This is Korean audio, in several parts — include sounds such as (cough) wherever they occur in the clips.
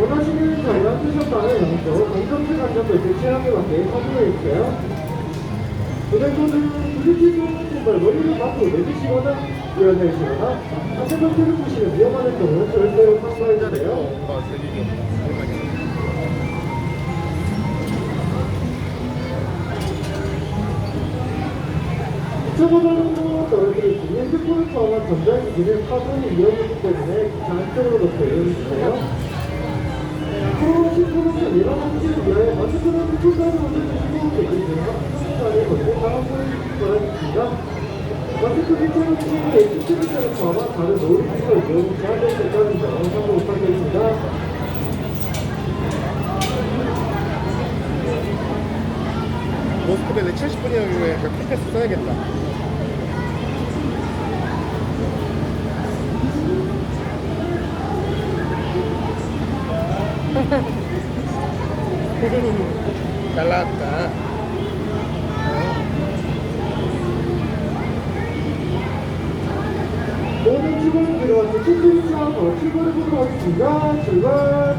원하시는 저희와 투샷방을 연속 공정체 관점을 대체하게 맞게 선물해주세요. 은행코는 부딪히는 신발 머리를 맞고 내리시거나 일어나시거나 안전벨트를 보시면 위험한 경우 절대로 참고해주세요. 떨어질 수 있는 포함한 전자기기는 파손이 위험하기 때문에 놓고 이용해주세요. 앞으로 10% 이런 한지를 위하여 마스크는 투표까지 올려주시고 계시면 투표까지 걸고 다음 분 바라겠습니다. 마스크 괜찮은 친구의 HTV를 포함한 다른 노이즈가 이용이 안될 때까지 점 참고 모스크바에 70분이면 그 킥패스 써야겠다 (laughs) 잘 나왔다 모든 출발을 들어와서 체크인하고 출발해보도록 하겠습니다. 출발!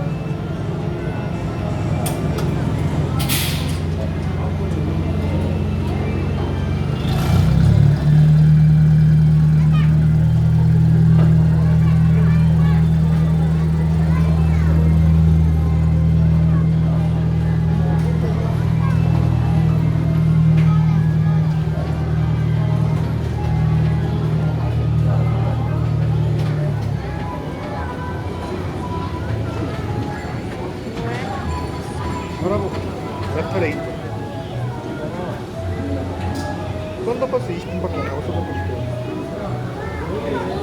뭐라고 레터레인 썬더버스 20분밖에 안 하고 썬더버스.